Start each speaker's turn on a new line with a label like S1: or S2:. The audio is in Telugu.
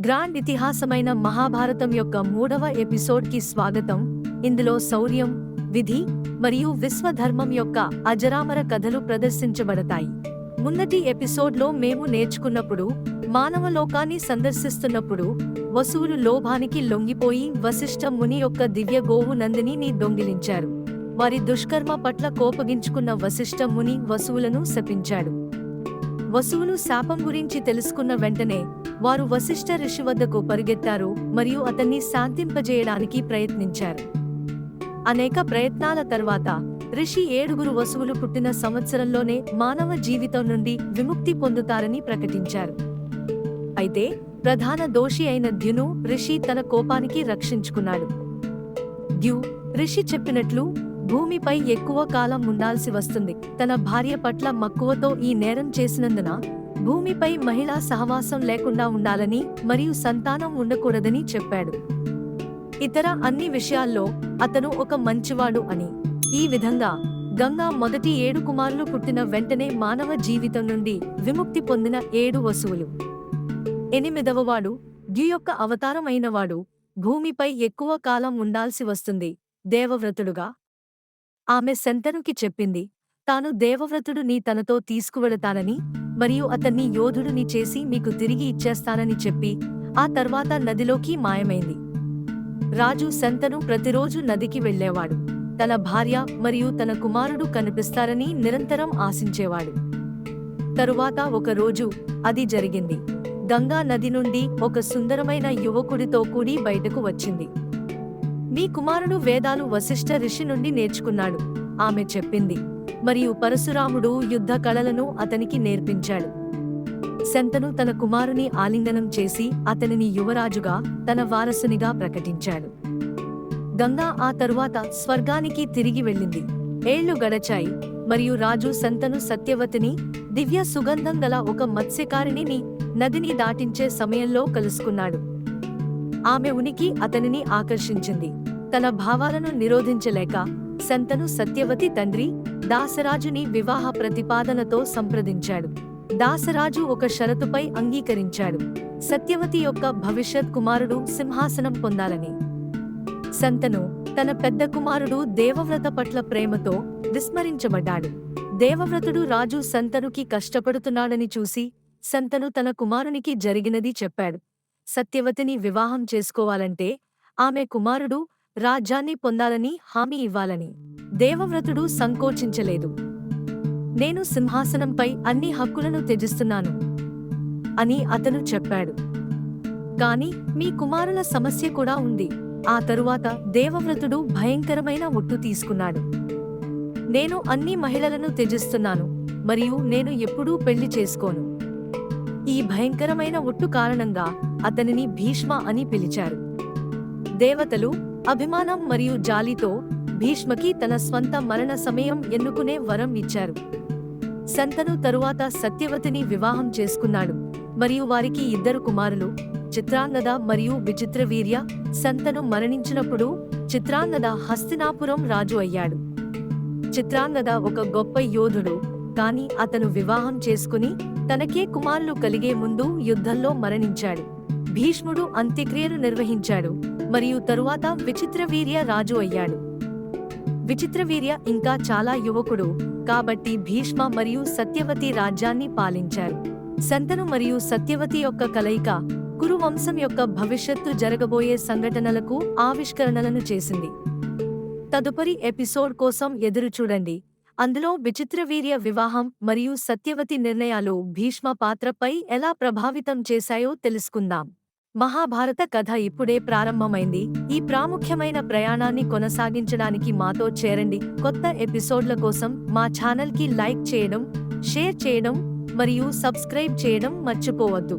S1: గ్రాండ్ ఇతిహాసమైన మహాభారతం యొక్క మూడవ ఎపిసోడ్కి స్వాగతం. ఇందులో శౌర్యం విధి మరియు విశ్వధర్మం యొక్క అజరామర కథలు ప్రదర్శించబడతాయి. మున్నటి ఎపిసోడ్లో మేము నేర్చుకున్నప్పుడు మానవ లోకాన్ని సందర్శిస్తున్నప్పుడు వసువులు లోభానికి లొంగిపోయి వశిష్ఠ ముని యొక్క దివ్య గోవు నందిని దొంగిలించారు. వారి దుష్కర్మ పట్ల కోపగించుకున్న వశిష్ఠ ముని వసువులను శపించాడు. వసువులు శాపం గురించి తెలుసుకున్న వెంటనే వారు వశిష్ఠ ఋషి వద్దకు పరిగెత్తారు మరియు అతన్ని శాంతింపజేయడానికి ప్రయత్నించారు. అనేక ప్రయత్నాల తర్వాత ఋషి ఏడుగురు వసువులు పుట్టిన సంవత్సరంలోనే మానవ జీవితం నుండి విముక్తి పొందుతారని ప్రకటించారు. అయితే ప్రధాన దోషి అయిన ద్యును ఋషి తన కోపానికి రక్షించుకున్నాడు. ద్యు ఋషి చెప్పినట్లు భూమిపై ఎక్కువ కాలం ఉండాల్సి వస్తుంది. తన భార్య పట్ల మక్కువతో ఈ నేరం చేసినందున భూమిపై మహిళా సహవాసం లేకుండా ఉండాలని మరియు సంతానం ఉండకూడదని చెప్పాడు. ఇతర అన్ని విషయాల్లో అతను ఒక మంచివాడు అని. ఈ విధంగా గంగా మొదటి ఏడు కుమారులు పుట్టిన వెంటనే మానవ జీవితం నుండి విముక్తి పొందిన ఏడు వసువులు. ఎనిమిదవవాడు ద్యు యొక్క అవతారం అయినవాడు భూమిపై ఎక్కువ కాలం ఉండాల్సి వస్తుంది దేవవ్రతుడుగా. ఆమె శంతనుకి చెప్పింది తాను దేవవ్రతుడు నీ తనతో తీసుకువెళతానని మరియు అతన్ని యోధుడిని చేసి మీకు తిరిగి ఇచ్చేస్తానని చెప్పి ఆ తర్వాత నదిలోకి మాయమైంది. రాజు శంతను ప్రతిరోజు నదికి వెళ్ళేవాడు. తన భార్య మరియు తన కుమారుడు కనిపిస్తారని నిరంతరం ఆశించేవాడు. తరువాత ఒక రోజు అది జరిగింది. గంగా నది నుండి ఒక సుందరమైన యువకుడితో కూడి బయటకు వచ్చింది. మీ కుమారుడు వేదాలు వశిష్ఠ ఋషి నుండి నేర్చుకున్నాడు ఆమె చెప్పింది. మరియు పరశురాముడు యుద్ధ కళలను అతనికి నేర్పించాడు. శంతను తన కుమారుని ఆలింగనం చేసి అతనిని యువరాజుగా తన వారసునిగా ప్రకటించాడు. గంగా ఆ తరువాత స్వర్గానికి తిరిగి వెళ్ళింది. ఏళ్ళు గడచాయి మరియు రాజు సంతను సత్యవతిని దివ్య సుగంధం గల ఒక మత్స్యకారిణిని నదిని దాటించే సమయంలో కలుసుకున్నాడు. ఆమె ఉనికి అతనిని ఆకర్షించింది. తన భావాలను నిరోధించలేక శంతను సత్యవతి తండ్రి దాసరాజుని వివాహ ప్రతిపాదనతో సంప్రదించాడు. దాసరాజు ఒక షరతుపై అంగీకరించాడు. సత్యవతి యొక్క భవిష్యత్ కుమారుడు సింహాసనం పొందాలని. సంతను తన పెద్ద కుమారుడు దేవవ్రత పట్ల ప్రేమతో విస్మరించబడ్డాడు. దేవవ్రతుడు రాజు సంతనుకి కష్టపడుతున్నాడని చూసి సంతను తన కుమారునికి జరిగినది చెప్పాడు. సత్యవతిని వివాహం చేసుకోవాలంటే ఆమె కుమారుడు రాజ్యాన్ని పొందాలని హామీ ఇవ్వాలని. దేవవ్రతుడు సంకోచించలేదు. నేను సింహాసనంపై అన్ని హక్కులను త్యజిస్తున్నాను అని అతను చెప్పాడు. కాని మీ కుమారుల సమస్య కూడా ఉంది. ఆ తరువాత దేవవ్రతుడు భయంకరమైన ఒట్టు తీసుకున్నాడు. నేను అన్ని మహిళలను త్యజిస్తున్నాను మరియు నేను ఎప్పుడూ పెళ్ళి చేసుకోను. ఈ భయంకరమైన ఒట్టు కారణంగా అతనిని భీష్మ అని పిలిచారు. దేవతలు అభిమానం మరియు జాలితో భీష్మకి తన స్వంత మరణ సమయం ఎన్నుకునే వరం ఇచ్చారు. సంతను తరువాత సత్యవతిని వివాహం చేసుకున్నాడు. మరియు వారికి ఇద్దరు కుమారులు చిత్రాంగద మరియు విచిత్రవీర్య సంతను మరణించినప్పుడు చిత్రాంగద హస్తినాపురం రాజు అయ్యాడు. చిత్రాంగద ఒక గొప్ప యోధుడు కాని అతను వివాహం చేసుకుని తనకే కుమారులు కలిగే ముందు యుద్ధంలో మరణించాడు. భీష్ముడు అంత్యక్రియలు నిర్వహించాడు మరియు తరువాత విచిత్రవీర్య రాజు అయ్యాడు. విచిత్రవీర్య ఇంకా చాలా యువకుడు. కాబట్టి భీష్మ మరియు సత్యవతి రాజ్యాన్ని పాలించారు. శంతను మరియు సత్యవతి యొక్క కలయిక కురువంశం యొక్క భవిష్యత్తు జరగబోయే సంఘటనలకు ఆవిష్కరణలను చేసింది. తదుపరి ఎపిసోడ్ కోసం ఎదురుచూడండి అందులో విచిత్రవీర్య వివాహం మరియు సత్యవతి నిర్ణయాలు భీష్మ పాత్రపై ఎలా ప్రభావితం చేశాయో తెలుసుకుందాం. మహాభారత కథ ఇప్పుడే ప్రారంభమైంది. ఈ ప్రాముఖ్యమైన ప్రయాణాన్ని కొనసాగించడానికి మాతో చేరండి. కొత్త ఎపిసోడ్ల కోసం మా ఛానల్కి లైక్ చేయడం షేర్ చేయడం మరియు సబ్స్క్రైబ్ చేయడం మర్చిపోవద్దు.